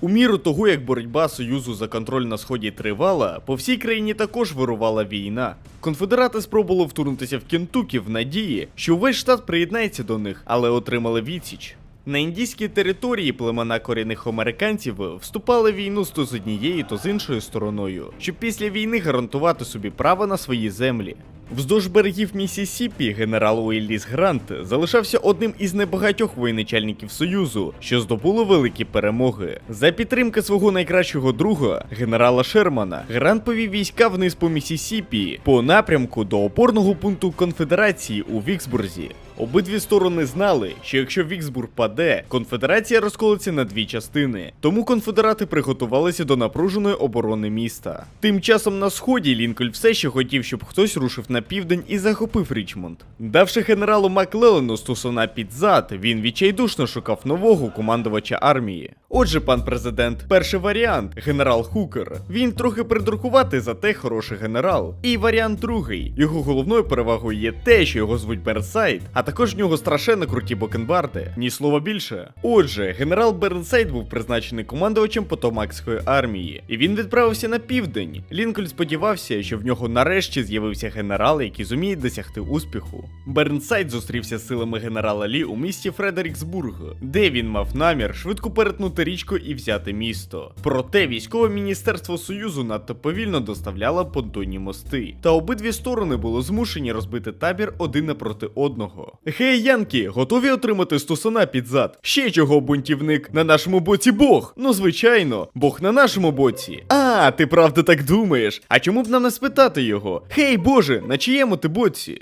У міру того, як боротьба Союзу за контроль на сході тривала, по всій країні також вирувала війна. Конфедерати спробували вторгнутися в Кентукі в надії, що увесь штат приєднається до них, але отримали відсіч. На індійській території племена корінних американців вступали в війну то з однією, то з іншою стороною, щоб після війни гарантувати собі право на свої землі. Вздовж берегів Місісіпі генерал Уілліс Грант залишався одним із небагатьох воєначальників Союзу, що здобули великі перемоги. За підтримки свого найкращого друга, генерала Шермана, Грант повів війська вниз по Місісіпі по напрямку до опорного пункту конфедерації у Віксбурзі. Обидві сторони знали, що якщо Віксбург паде, конфедерація розколиться на дві частини. Тому конфедерати приготувалися до напруженої оборони міста. Тим часом на сході Лінкольн все ще хотів, щоб хтось рушив на південь і захопив Річмонд. Давши генералу Маклелену стусана під зад, він відчайдушно шукав нового командувача армії. Отже, пан президент, перший варіант генерал Хукер. Він трохи придуркувати, зате хороший генерал. І варіант другий. Його головною перевагою є те, що його звуть Бернсайд, а також в нього страшенно круті бокенбарди. Ні слова більше. Отже, генерал Бернсайд був призначений командувачем Потомакської армії, і він відправився на південь. Лінкольн сподівався, що в нього нарешті з'явився генерал, який зуміє досягти успіху. Бернсайд зустрівся з силами генерала Лі у місті Фредеріксбург, де він мав намір швидко перетнути річку і взяти місто. Проте військове міністерство Союзу надто повільно доставляло понтонні мости, та обидві сторони були змушені розбити табір один напроти одного. Гей, Янки, готові отримати стусана під зад? Ще чого, бунтівник? На нашому боці Бог. Ну, звичайно, Бог на нашому боці. А, ти правда так думаєш? А чому б нам не спитати його? Гей, Боже, на чиєму ти боці?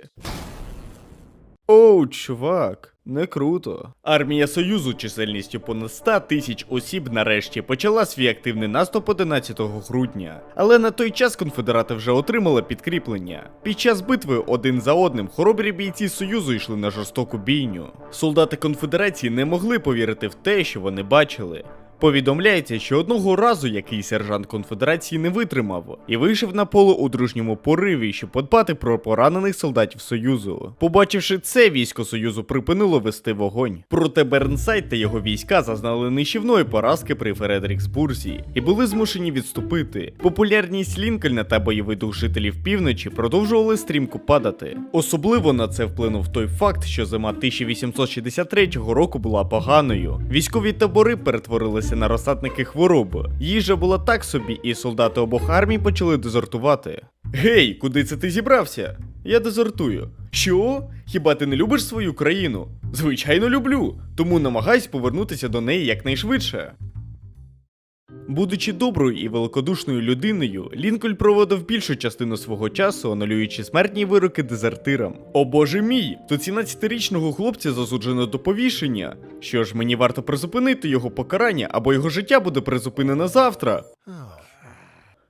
Оу, чувак, не круто. Армія Союзу чисельністю понад 100 тисяч осіб нарешті почала свій активний наступ 11 грудня. Але на той час конфедерати вже отримали підкріплення. Під час битви один за одним хоробрі бійці Союзу йшли на жорстоку бійню. Солдати конфедерації не могли повірити в те, що вони бачили. Повідомляється, що одного разу який сержант конфедерації не витримав і вийшов на поле у дружньому пориві, щоб подбати про поранених солдатів Союзу. Побачивши це, військо Союзу припинило вести вогонь. Проте Бернсайд та його війська зазнали нищівної поразки при Фредеріксбурзі і були змушені відступити. Популярність Лінкольна та бойовий дух жителів півночі продовжували стрімко падати. Особливо на це вплинув той факт, що зима 1863 року була поганою. Військові табори перетворилися на розсадники хвороб. Їжа була так собі, і солдати обох армій почали дезертувати. Гей, куди це ти зібрався? Я дезертую. Що? Хіба ти не любиш свою країну? Звичайно, люблю, тому намагайся повернутися до неї якнайшвидше. Будучи доброю і великодушною людиною, Лінкольн проводив більшу частину свого часу, анулюючи смертні вироки дезертирам. О боже мій, то 17-річного хлопця засуджено до повішення. Що ж, мені варто призупинити його покарання, або його життя буде призупинено завтра.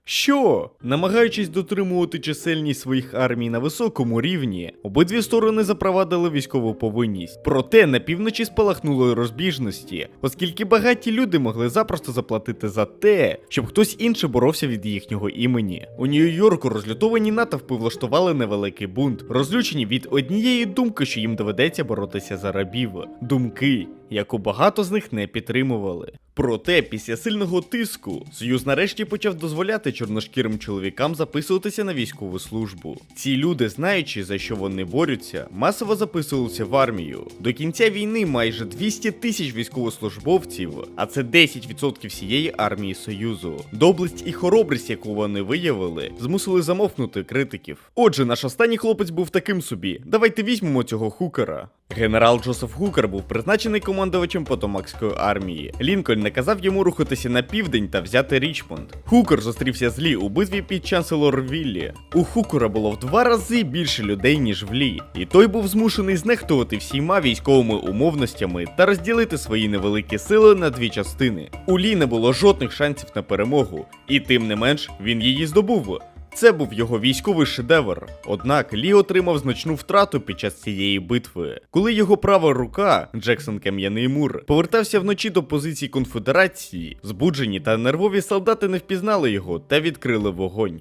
Що? Намагаючись дотримувати чисельність своїх армій на високому рівні, обидві сторони запровадили військову повинність. Проте на півночі спалахнули розбіжності, оскільки багаті люди могли запросто заплатити за те, щоб хтось інший боровся від їхнього імені. У Нью-Йорку розлютовані натовпи влаштували невеликий бунт, розлючені від однієї думки, що їм доведеться боротися за рабів. Думки, яку багато з них не підтримували. Проте, після сильного тиску, Союз нарешті почав дозволяти чорношкірим чоловікам записуватися на військову службу. Ці люди, знаючи за що вони борються, масово записувалися в армію. До кінця війни майже 200 тисяч військовослужбовців, а це 10% всієї армії Союзу. Доблесть і хоробрість, яку вони виявили, змусили замовкнути критиків. Отже, наш останній хлопець був таким собі. Давайте візьмемо цього хукера. Генерал Джозеф Хукер був призначений командувачем Потомакської армії. Лінкольн наказав йому рухатися на південь та взяти Річмонд. Хукер зустрівся з Лі у битві під Чанселорвіллі. У Хукера було в два рази більше людей, ніж в Лі, і той був змушений знехтувати всіма військовими умовностями та розділити свої невеликі сили на дві частини. У Лі не було жодних шансів на перемогу, і тим не менш він її здобув. Це був його військовий шедевр. Однак Лі отримав значну втрату під час цієї битви. Коли його права рука, Джексон Кам'яний Мур, повертався вночі до позицій конфедерації, збуджені та нервові солдати не впізнали його та відкрили вогонь.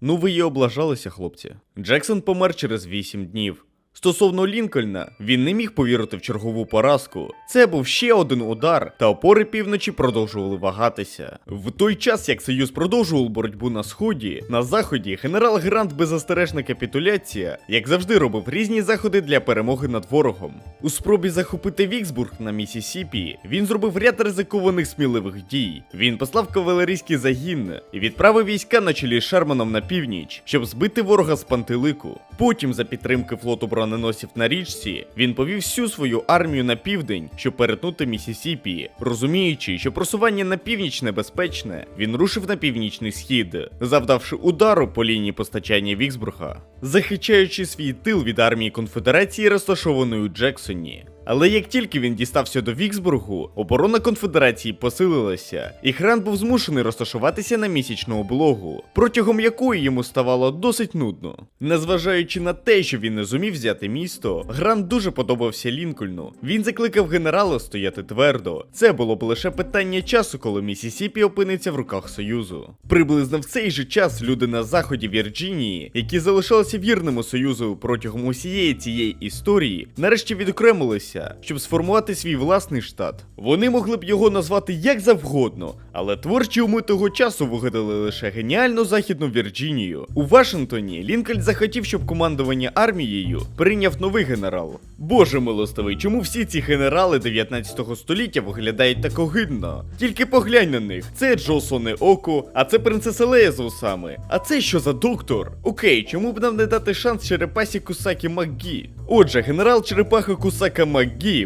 Ну ви і облажалися, хлопці. Джексон помер через 8 днів. Стосовно Лінкольна, він не міг повірити в чергову поразку. Це був ще один удар, та опори півночі продовжували вагатися. В той час, як Союз продовжував боротьбу на сході, на заході генерал Грант беззастережна капітуляція, як завжди, робив різні заходи для перемоги над ворогом. У спробі захопити Віксбург на Місісіпі він зробив ряд ризикованих сміливих дій. Він послав кавалерійський загін і відправив війська на чолі з Шерманом на північ, щоб збити ворога з пантелику. Потім, за підтримки флоту броненосів на річці, він повів всю свою армію на південь, щоб перетнути Місісіпі. Розуміючи, що просування на північ небезпечне, він рушив на північний схід, завдавши удару по лінії постачання Віксбурга, захищаючи свій тил від армії конфедерації, розташованої у Джексоні. Але як тільки він дістався до Віксбургу, оборона конфедерації посилилася, і Грант був змушений розташуватися на місячну облогу, протягом якої йому ставало досить нудно. Незважаючи на те, що він не зумів взяти місто, Грант дуже подобався Лінкольну. Він закликав генерала стояти твердо. Це було б лише питання часу, коли Місісіпі опиниться в руках Союзу. Приблизно в цей же час люди на заході Вірджинії, які залишалися вірними Союзу протягом усієї цієї історії, нарешті відокремилися, щоб сформувати свій власний штат. Вони могли б його назвати як завгодно, але творчі уми того часу вигадали лише геніальну західну Вірджинію. У Вашингтоні Лінкольн захотів, щоб командування армією прийняв новий генерал. Боже милостивий, чому всі ці генерали 19 століття виглядають так огидно? Тільки поглянь на них. Це Джосоне Око, а це принцеса Лея з усами. А це що за доктор? Окей, чому б нам не дати шанс черепасі Кусакі Макгі? Отже, генерал Черепаха Кусака Макгі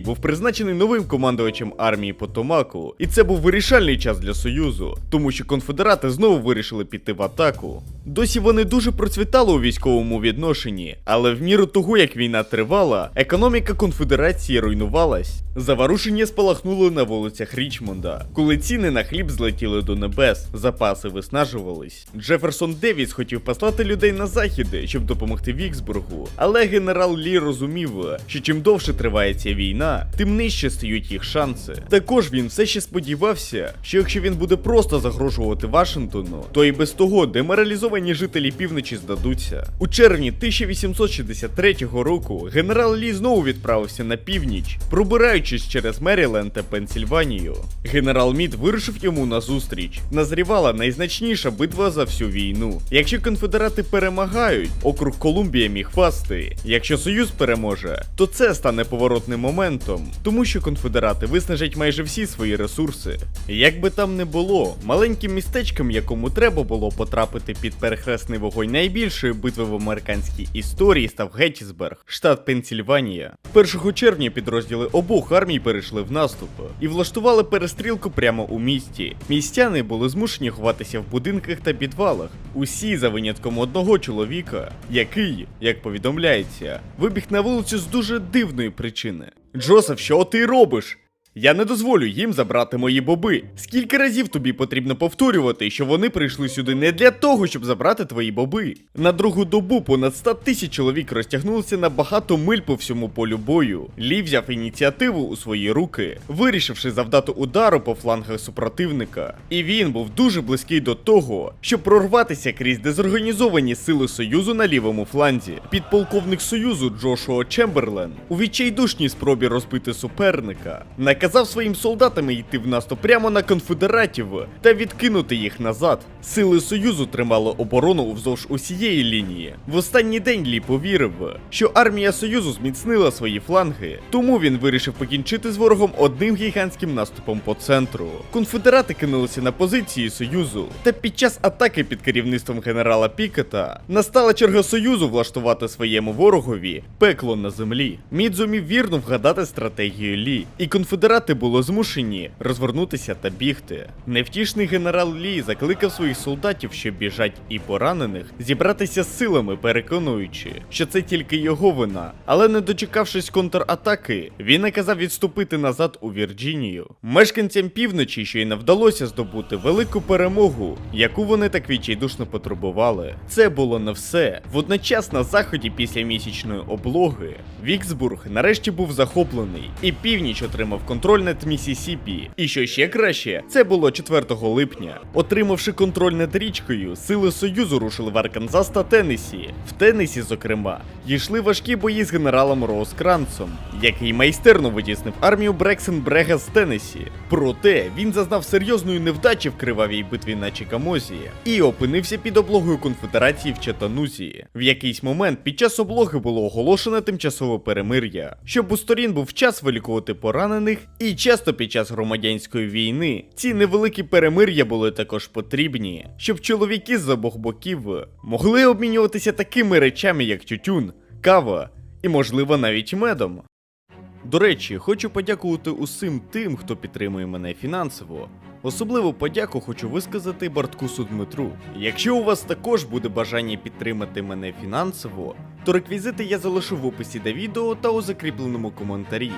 був призначений новим командувачем армії Потомаку, і це був вирішальний час для Союзу, тому що конфедерати знову вирішили піти в атаку. Досі вони дуже процвітали у військовому відношенні, але в міру того, як війна тривала, економіка конфедерації руйнувалась. Заворушення спалахнуло на вулицях Річмонда, коли ціни на хліб злетіли до небес, запаси виснажувались. Джеферсон Девіс хотів послати людей на західи, щоб допомогти Віксбургу, але генерал Лі розумів, що чим довше триває ця війна, тим нижче стають їх шанси. Також він все ще сподівався, що якщо він буде просто загрожувати Вашингтону, то і без того деморалізовані жителі півночі здадуться. У червні 1863 року генерал Лі знову відправився на північ, пробираючись через Меріленд та Пенсільванію. Генерал Мід вирушив йому на зустріч. Назрівала найзначніша битва за всю війну. Якщо конфедерати перемагають, округ Колумбія міг пасти. Якщо Союз переможе, то це стане поворотним моментом, тому що конфедерати виснажать майже всі свої ресурси. Як би там не було, маленьким містечком, якому треба було потрапити під перехресний вогонь найбільшої битви в американській історії, став Геттісберг, штат Пенсільванія. 1 червня підрозділи обох армій перейшли в наступ і влаштували перестрілку прямо у місті. Містяни були змушені ховатися в будинках та підвалах. Усі за винятком одного чоловіка, який, як повідомляється, вибіг на вулицю з дуже дивної причини. Джосеф, що ти робиш? Я не дозволю їм забрати мої боби. Скільки разів тобі потрібно повторювати, що вони прийшли сюди не для того, щоб забрати твої боби? На другу добу понад 100 тисяч чоловік розтягнулися на багато миль по всьому полю бою. Лі взяв ініціативу у свої руки, вирішивши завдати удару по флангах супротивника. І він був дуже близький до того, щоб прорватися крізь дезорганізовані сили Союзу на лівому фланзі. Підполковник Союзу Джошуа Чемберлен у відчайдушній спробі розбити суперника наказав своїм солдатам йти в наступ прямо на конфедератів та відкинути їх назад. Сили Союзу тримали оборону вздовж усієї лінії. В останній день Лі повірив, що армія Союзу зміцнила свої фланги, тому він вирішив покінчити з ворогом одним гігантським наступом по центру. Конфедерати кинулися на позиції Союзу, та під час атаки під керівництвом генерала Пікета настала черга Союзу влаштувати своєму ворогові пекло на землі. Мід зумів вірно вгадати стратегію Лі, і конфедерати були змушені розвернутися та бігти. Невтішний генерал Лі закликав своїх солдатів, що біжать і поранених, зібратися з силами, переконуючи, що це тільки його вина. Але не дочекавшись контратаки, він наказав відступити назад у Вірджинію. Мешканцям півночі ще й не вдалося здобути велику перемогу, яку вони так відчайдушно потребували. Це було не все. Водночас на заході після місячної облоги Віксбург нарешті був захоплений, і північ отримав контроль над Місісіпі. І що ще краще, це було 4 липня. Отримавши контроль контроль над річкою, сили Союзу рушили в Арканзас та Теннесі. В Теннесі, зокрема, йшли важкі бої з генералом Роскранцом, який майстерно витіснив армію Брексен Брега з Теннесі. Проте він зазнав серйозної невдачі в кривавій битві на Чикамозі і опинився під облогою конфедерації в Чатанузі. В якийсь момент під час облоги було оголошено тимчасове перемир'я, щоб у сторін був час вилікувати поранених, і часто під час громадянської війни ці невеликі перемир'я були також потрібні, щоб чоловіки з обох боків могли обмінюватися такими речами, як тютюн, кава і, можливо, навіть медом. До речі, хочу подякувати усім тим, хто підтримує мене фінансово. Особливу подяку хочу висказати Барткусу Дмитру. Якщо у вас також буде бажання підтримати мене фінансово, то реквізити я залишу в описі до відео та у закріпленому коментарі.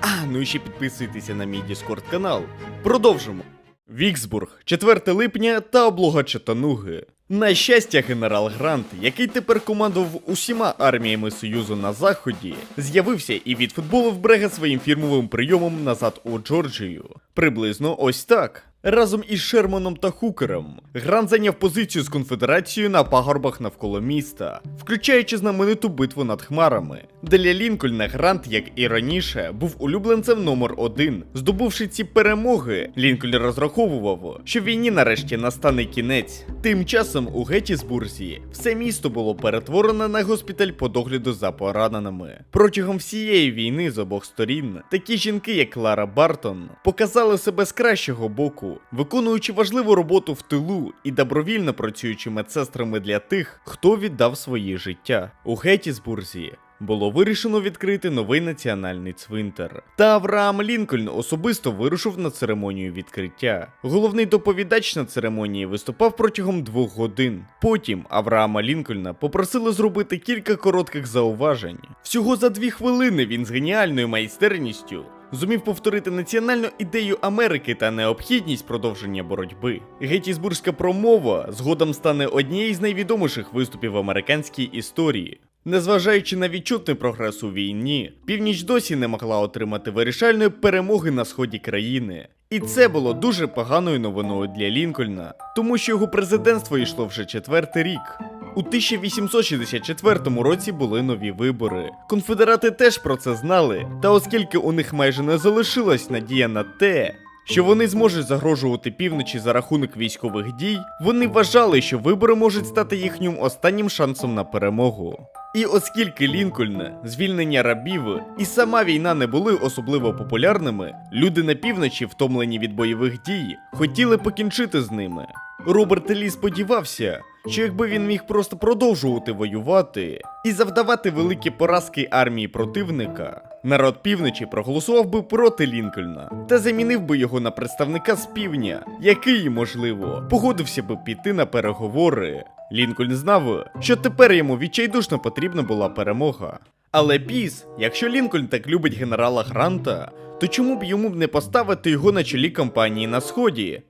А, ну і ще підписуйтеся на мій Discord канал. Продовжимо. Віксбург, 4 липня та облога Чатануги. На щастя, генерал Грант, який тепер командував усіма арміями Союзу на заході, з'явився і відфутболив Брега своїм фірмовим прийомом назад у Джорджію. Приблизно ось так. Разом із Шерманом та Хукером Грант зайняв позицію з конфедерацією на пагорбах навколо міста, включаючи знамениту битву над хмарами. Для Лінкольна Грант, як і раніше, був улюбленцем номер один. Здобувши ці перемоги, Лінкольн розраховував, що війні нарешті настане кінець. Тим часом у Геттісбурзі все місто було перетворено на госпіталь по догляду за пораненими. Протягом всієї війни з обох сторін такі жінки, як Клара Бартон, показали себе з кращого боку, виконуючи важливу роботу в тилу і добровільно працюючи медсестрами для тих, хто віддав своє життя. У Геттісбурзі було вирішено відкрити новий національний цвинтар. Та Авраам Лінкольн особисто вирушив на церемонію відкриття. Головний доповідач на церемонії виступав протягом двох годин. Потім Авраама Лінкольна попросили зробити кілька коротких зауважень. Всього за дві хвилини він з геніальною майстерністю зумів повторити національну ідею Америки та необхідність продовження боротьби. Геттісбурзька промова згодом стане однією з найвідоміших виступів в американській історії. Незважаючи на відчутний прогрес у війні, північ досі не могла отримати вирішальної перемоги на сході країни. І це було дуже поганою новиною для Лінкольна, тому що його президентство йшло вже четвертий рік. У 1864 році були нові вибори. Конфедерати теж про це знали, та оскільки у них майже не залишилась надія на те, що вони зможуть загрожувати півночі за рахунок військових дій, вони вважали, що вибори можуть стати їхнім останнім шансом на перемогу. І оскільки Лінкольн, звільнення рабів і сама війна не були особливо популярними, люди на півночі, втомлені від бойових дій, хотіли покінчити з ними. Роберт Лі сподівався, що якби він міг просто продовжувати воювати і завдавати великі поразки армії противника, народ півночі проголосував би проти Лінкольна та замінив би його на представника з півдня, який, можливо, погодився би піти на переговори. Лінкольн знав, що тепер йому відчайдушно потрібна була перемога. Але піс, якщо Лінкольн так любить генерала Гранта, то чому б йому б не поставити його на чолі кампанії на сході?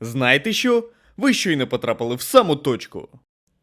Знаєте що? Ви щойно потрапили в саму точку.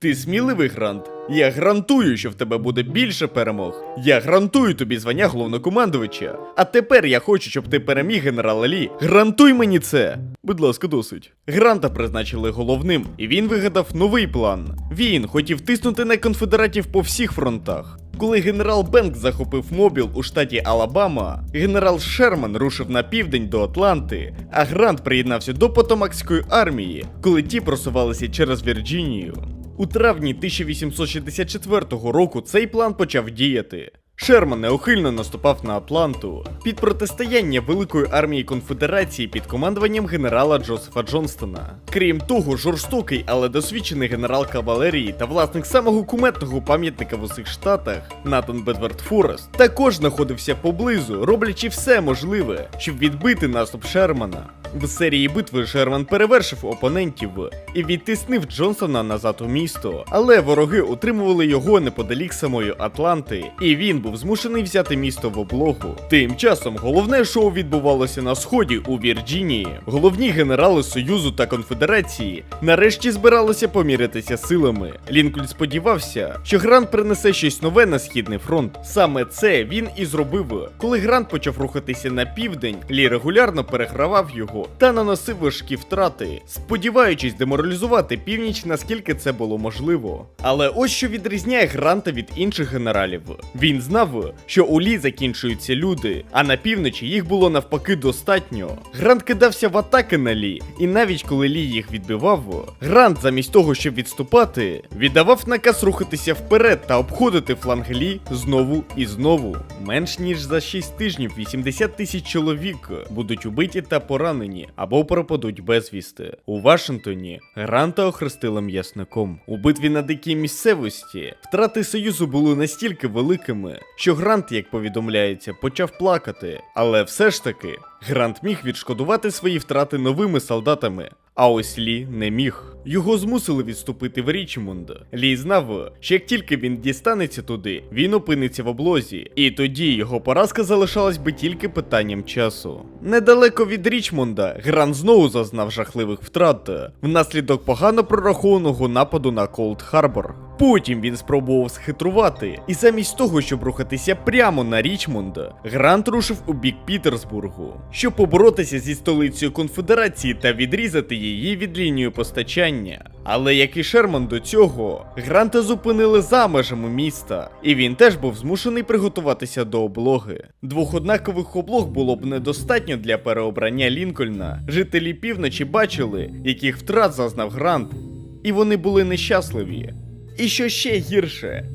Ти сміливий грант. Я гарантую, що в тебе буде більше перемог. Я гарантую тобі звання головнокомандувача. А тепер я хочу, щоб ти переміг генерала Лі. Гарантуй мені це. Будь ласка, досить. Гранта призначили головним, і він вигадав новий план. Він хотів тиснути на конфедератів по всіх фронтах. Коли генерал Бенк захопив Мобіл у штаті Алабама, генерал Шерман рушив на південь до Атланти, а Грант приєднався до Потомакської армії, коли ті просувалися через Вірджинію. У травні 1864 року цей план почав діяти. Шерман неухильно наступав на Атланту під протистояння великої армії конфедерації під командуванням генерала Джозефа Джонстона. Крім того, жорстокий, але досвідчений генерал кавалерії та власник самого куметного пам'ятника в усіх штатах Натан Бедвард Форест також знаходився поблизу, роблячи все можливе, щоб відбити наступ Шермана. В серії битви Шерман перевершив опонентів і відтиснив Джонсона назад у місто, але вороги утримували його неподалік самої Атланти, і він був змушений взяти місто в облогу. Тим часом головне шоу відбувалося на сході у Вірджинії. Головні генерали Союзу та Конфедерації нарешті збиралися помірятися силами. Лінкольн сподівався, що Грант принесе щось нове на східний фронт. Саме це він і зробив. Коли Грант почав рухатися на південь, Лі регулярно перегравав його. та наносив важкі втрати, сподіваючись деморалізувати північ, наскільки це було можливо. Але ось що відрізняє Гранта від інших генералів. Він знав, що у Лі закінчуються люди, а на півночі їх було навпаки достатньо. Грант кидався в атаки на Лі, і навіть коли Лі їх відбивав, Грант, замість того, щоб відступати, віддавав наказ рухатися вперед та обходити фланг Лі знову і знову. Менш ніж за 6 тижнів 80 тисяч чоловік будуть убиті та поранені або пропадуть безвісти. У Вашингтоні Гранта охрестили м'ясником. У битві на дикій місцевості втрати союзу були настільки великими, що Грант, як повідомляється, почав плакати. Але все ж таки, Грант міг відшкодувати свої втрати новими солдатами. А ось Лі не міг. Його змусили відступити в Річмонд. Лі знав, що як тільки він дістанеться туди, він опиниться в облозі, і тоді його поразка залишалась би тільки питанням часу. Недалеко від Річмонда Грант знову зазнав жахливих втрат внаслідок погано прорахованого нападу на Колд Харбор. Потім він спробував схитрувати, і замість того, щоб рухатися прямо на Річмонд, Грант рушив у бік Пітерсбургу, щоб поборотися зі столицею конфедерації та відрізати її від лінії постачання. Але як і Шерман до цього, Гранта зупинили за межами міста, і він теж був змушений приготуватися до облоги. Двох однакових облог було б недостатньо для переобрання Лінкольна. Жителі півночі бачили, яких втрат зазнав Грант, і вони були нещасливі. І що ще гірше,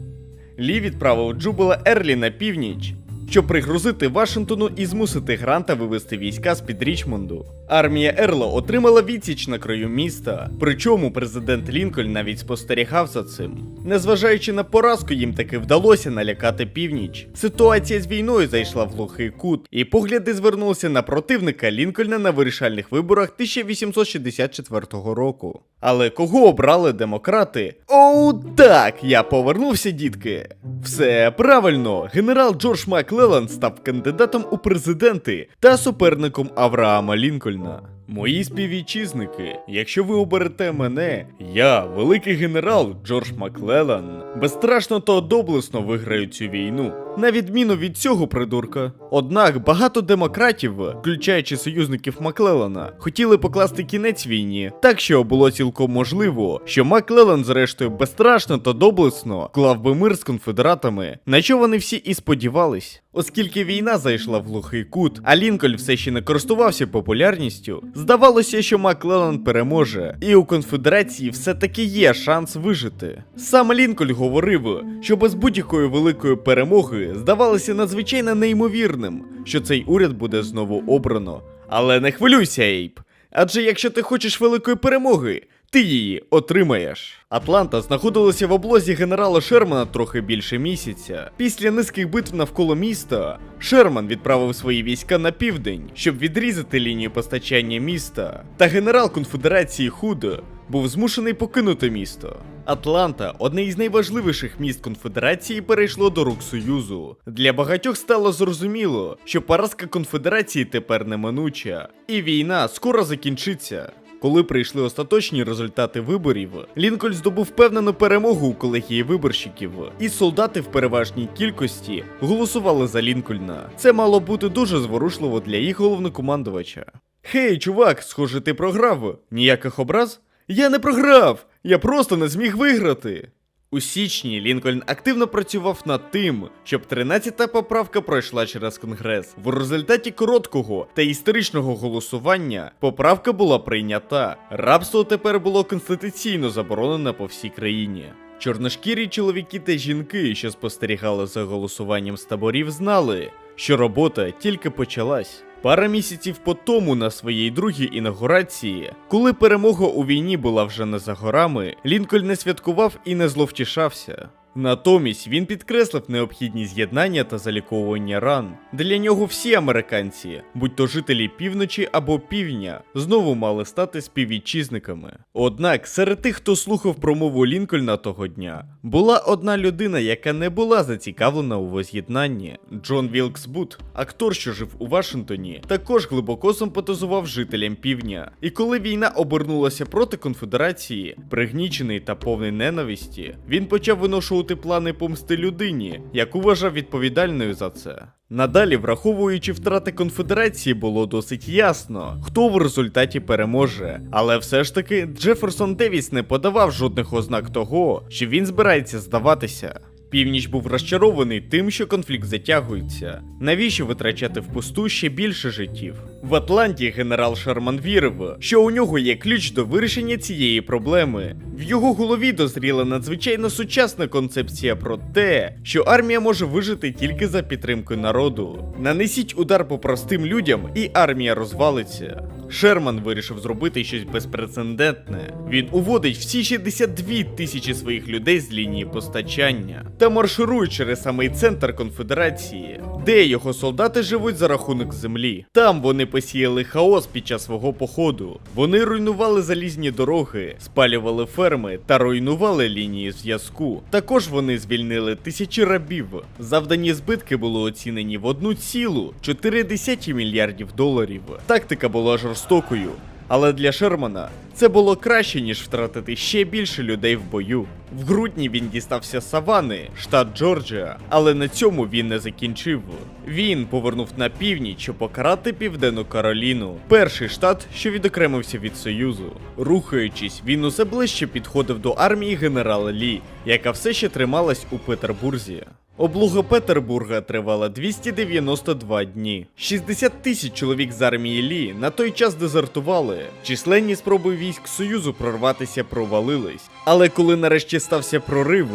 Лі відправив Джубела Ерлі на північ, щоб пригрузити Вашингтону і змусити Гранта вивести війська з-під Річмонду. Армія Ерла отримала відсіч на краю міста, причому президент Лінкольн навіть спостерігав за цим. Незважаючи на поразку, їм таки вдалося налякати північ. Ситуація з війною зайшла в глухий кут, і погляди звернулися на противника Лінкольна на вирішальних виборах 1864 року. Але кого обрали демократи? Оу, так, я повернувся, дітки. Все правильно, генерал Джордж Маклеллан став кандидатом у президенти та суперником Авраама Лінкольна. Мої співвітчизники, якщо ви оберете мене, я, великий генерал Джордж Маклелан, безстрашно та доблесно виграю цю війну. На відміну від цього придурка. Однак багато демократів, включаючи союзників Маклеллана, хотіли покласти кінець війні, так що було цілком можливо, що Маклеллан, зрештою, безстрашно та доблесно клав би мир з конфедератами, на що вони всі і сподівались. Оскільки війна зайшла в глухий кут, а Лінкольн все ще не користувався популярністю, здавалося, що Маклеллан переможе, і у конфедерації все-таки є шанс вижити. Сам Лінкольн говорив, що без будь-якої великої перемоги здавалося надзвичайно неймовірним, що цей уряд буде знову обрано. Але не хвилюйся, Ейп. Адже якщо ти хочеш великої перемоги, ти її отримаєш. Атланта знаходилася в облозі генерала Шермана трохи більше місяця. Після низьких битв навколо міста Шерман відправив свої війська на південь, щоб відрізати лінію постачання міста. Та генерал конфедерації Худ був змушений покинути місто. Атланта, одне із найважливіших міст конфедерації, перейшло до рук Союзу. Для багатьох стало зрозуміло, що поразка конфедерації тепер неминуча, і війна скоро закінчиться. Коли прийшли остаточні результати виборів, Лінкольн здобув впевнену перемогу у колегії виборщиків, і солдати в переважній кількості голосували за Лінкольна. Це мало бути дуже зворушливо для їх головнокомандувача. Хей, чувак, схоже, ти програв. Ніяких образ? Я не програв! Я просто не зміг виграти. У січні Лінкольн активно працював над тим, щоб 13-та поправка пройшла через конгрес. В результаті короткого та історичного голосування поправка була прийнята. Рабство тепер було конституційно заборонене по всій країні. Чорношкірі чоловіки та жінки, що спостерігали за голосуванням з таборів, знали, що робота тільки почалась. Пара місяців по тому на своїй другій інаугурації, коли перемога у війні була вже не за горами, Лінкольн не святкував і не зловтішався. Натомість він підкреслив необхідність з'єднання та заліковування ран. Для нього всі американці, будь то жителі півночі або півдня, знову мали стати співвітчизниками. Однак серед тих, хто слухав промову Лінкольна того дня, була одна людина, яка не була зацікавлена у воз'єднанні. Джон Вілкс Бут, актор, що жив у Вашингтоні, також глибоко симпатизував жителям півдня. І коли війна обернулася проти конфедерації, пригнічений та повний ненависті, він почав виношувати просунути плани помсти людині, яку вважав відповідальною за це. Надалі, враховуючи втрати конфедерації, було досить ясно, хто в результаті переможе. Але все ж таки Джеферсон Девіс не подавав жодних ознак того, що він збирається здаватися. Північ був розчарований тим, що конфлікт затягується. Навіщо витрачати впусту ще більше життів? В Атланті генерал Шерман вірив, що у нього є ключ до вирішення цієї проблеми. В його голові дозріла надзвичайно сучасна концепція про те, що армія може вижити тільки за підтримкою народу. Нанесіть удар по простим людям, і армія розвалиться. Шерман вирішив зробити щось безпрецедентне. Він уводить всі 62 тисячі своїх людей з лінії постачання та марширує через самий центр конфедерації, де його солдати живуть за рахунок землі. Там вони посіяли хаос під час свого походу. Вони руйнували залізні дороги, спалювали ферми та руйнували лінії зв'язку. Також вони звільнили тисячі рабів. Завдані збитки були оцінені в 1,4 мільярдів доларів. Тактика була жорстокою. Але для Шермана це було краще, ніж втратити ще більше людей в бою. В грудні він дістався Савани, штат Джорджія, але на цьому він не закінчив. Він повернув на північ, щоб покарати Південну Кароліну, перший штат, що відокремився від Союзу. Рухаючись, він усе ближче підходив до армії генерала Лі, яка все ще трималась у Петербурзі. Облуга Петербурга тривала 292 дні. 60 тисяч чоловік з армії Лі на той час дезертували. Численні спроби військ Союзу прорватися провалились. Але коли нарешті стався прорив,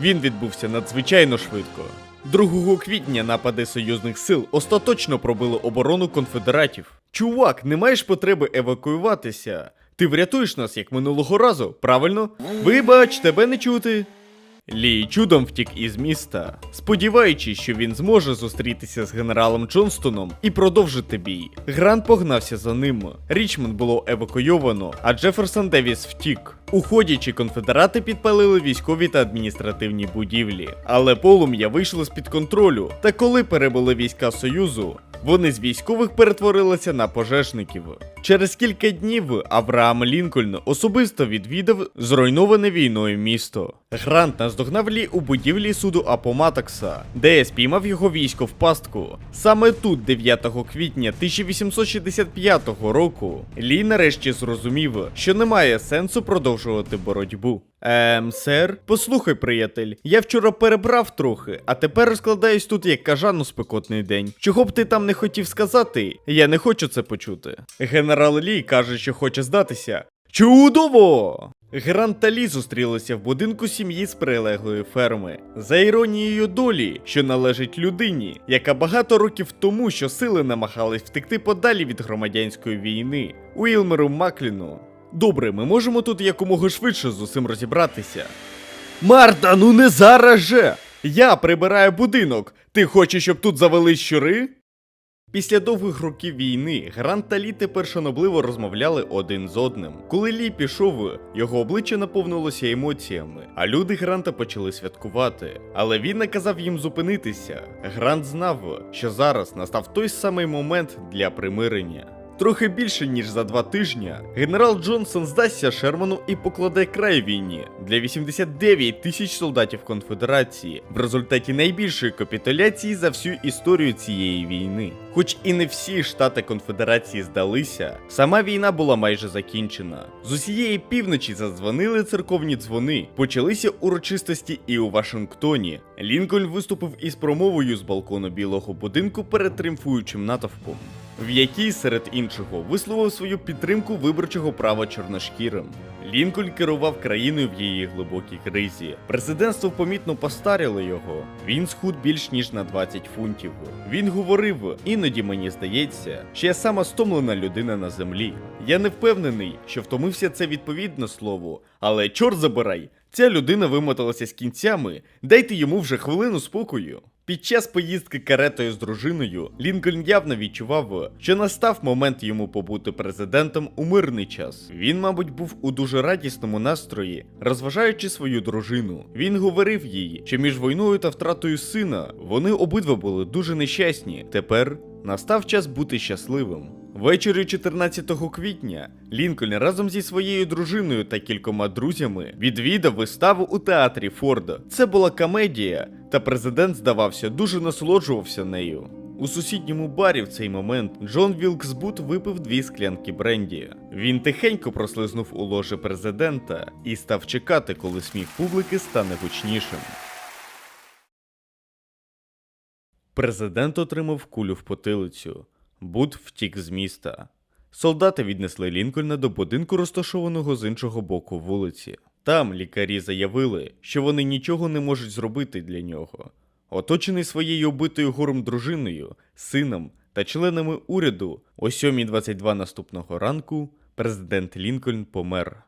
він відбувся надзвичайно швидко. 2 квітня напади союзних сил остаточно пробили оборону конфедератів. Чувак, не маєш потреби евакуюватися. Ти врятуєш нас як минулого разу, правильно? Вибач, тебе не чути. Лі чудом втік із міста, сподіваючись, що він зможе зустрітися з генералом Джонстоном і продовжити бій. Грант погнався за ним. Річмонд було евакуйовано, а Джеферсон Девіс втік. Уходячи, конфедерати підпалили військові та адміністративні будівлі, але полум'я вийшло з-під контролю. Та коли перебули війська Союзу, вони з військових перетворилися на пожежників. Через кілька днів Авраам Лінкольн особисто відвідав зруйноване війною місто. Грант наздогнав Лі у будівлі суду Апоматокса, де спіймав його військо в пастку. Саме тут, 9 квітня 1865 року, Лі нарешті зрозумів, що немає сенсу продовжувати боротьбу. Ем, сер, послухай, приятель, я вчора перебрав трохи, а тепер розкладаюсь тут як кажан у спекотний день. Чого б ти там не хотів сказати, я не хочу це почути. Генерал Лі каже, що хоче здатися. Чудово! Грант та Лі зустрілися в будинку сім'ї з прилеглої ферми. За іронією долі, що належить людині, яка багато років тому, що сили намагались втекти подалі від громадянської війни, Уілмеру Макліну. Добре, ми можемо тут якомога швидше з усім розібратися. Марта, ну не зараз же! Я прибираю будинок. Ти хочеш, щоб тут завели щури? Після довгих років війни Грант та Лі тепер шанобливо розмовляли один з одним. Коли Лі пішов, його обличчя наповнилося емоціями, а люди Гранта почали святкувати. Але він наказав їм зупинитися. Грант знав, що зараз настав той самий момент для примирення. Трохи більше ніж за два тижні генерал Джонсон здасться Шерману і покладе край війні для 89 тисяч солдатів конфедерації в результаті найбільшої капітуляції за всю історію цієї війни. Хоч і не всі штати конфедерації здалися, сама війна була майже закінчена. З усієї півночі задзвонили церковні дзвони, почалися урочистості і у Вашингтоні. Лінкольн виступив із промовою з балкону білого будинку перед тріумфуючим натовпом в якій серед іншого висловив свою підтримку виборчого права чорношкірим. Лінкольн керував країною в її глибокій кризі. Президентство помітно постаріло його. Він схуд більш ніж на 20 фунтів. Він говорив: іноді мені здається, що я сама стомлена людина на землі. Я не впевнений, що втомився це відповідно слову, але чорт забирай, ця людина вимоталася з кінцями. Дайте йому вже хвилину спокою. Під час поїздки каретою з дружиною Лінкольн явно відчував, що настав момент йому побути президентом у мирний час. Він, мабуть, був у дуже радісному настрої, розважаючи свою дружину. Він говорив їй, що між війною та втратою сина вони обидва були дуже нещасні. Тепер настав час бути щасливим. Ввечері 14 квітня Лінкольн разом зі своєю дружиною та кількома друзями відвідав виставу у театрі Форда. Це була комедія, та президент, здавався, дуже насолоджувався нею. У сусідньому барі в цей момент Джон Вілксбут випив дві склянки бренді. Він тихенько прослизнув у ложе президента і став чекати, коли сміх публіки стане гучнішим. Президент отримав кулю в потилицю. Бут втік з міста. Солдати віднесли Лінкольна до будинку, розташованого з іншого боку вулиці. Там лікарі заявили, що вони нічого не можуть зробити для нього. Оточений своєю убитою горем дружиною, сином та членами уряду, о 7.22 наступного ранку президент Лінкольн помер.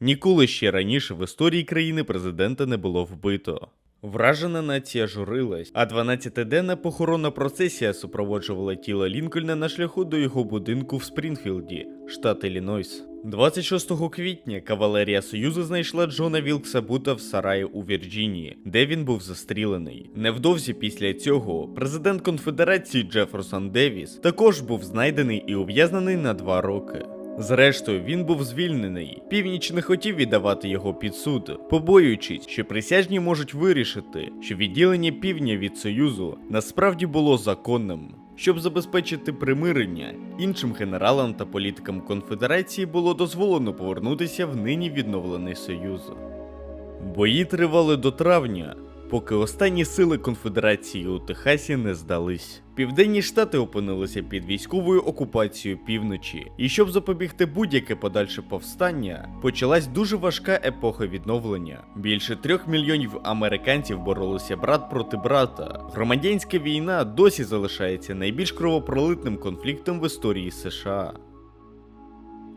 Ніколи ще раніше в історії країни президента не було вбито. Вражена нація журилась, а 12-денна похоронна процесія супроводжувала тіло Лінкольна на шляху до його будинку в Спрінфілді, штат Іллінойс. 26 квітня кавалерія Союзу знайшла Джона Вілкса Бута в сараї у Вірджинії, де він був застрілений. Невдовзі після цього президент конфедерації Джеферсон Девіс також був знайдений і ув'язнений на два роки. Зрештою, він був звільнений. Північ не хотів віддавати його під суд, побоюючись, що присяжні можуть вирішити, що відділення півдня від Союзу насправді було законним. Щоб забезпечити примирення, іншим генералам та політикам конфедерації було дозволено повернутися в нині відновлений союз. Бої тривали до травня, поки останні сили конфедерації у Техасі не здались. Південні штати опинилися під військовою окупацією півночі, і щоб запобігти будь-яке подальше повстання, почалась дуже важка епоха відновлення. Більше трьох мільйонів американців боролися брат проти брата. Громадянська війна досі залишається найбільш кровопролитним конфліктом в історії США.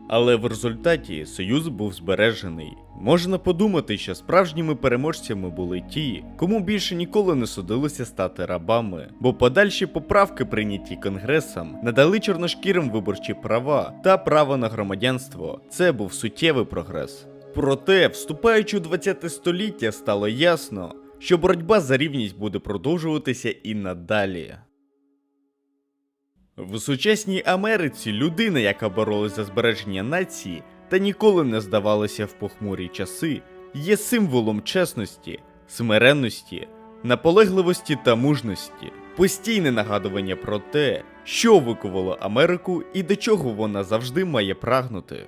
Але в результаті союз був збережений. Можна подумати, що справжніми переможцями були ті, кому більше ніколи не судилося стати рабами, бо подальші поправки, прийняті конгресом, надали чорношкірим виборчі права та право на громадянство. Це був суттєвий прогрес. Проте, вступаючи у 20 століття, стало ясно, що боротьба за рівність буде продовжуватися і надалі. В сучасній Америці людина, яка боролась за збереження нації та ніколи не здавалася в похмурі часи, є символом чесності, смиренності, наполегливості та мужності, постійне нагадування про те, що викувало Америку і до чого вона завжди має прагнути.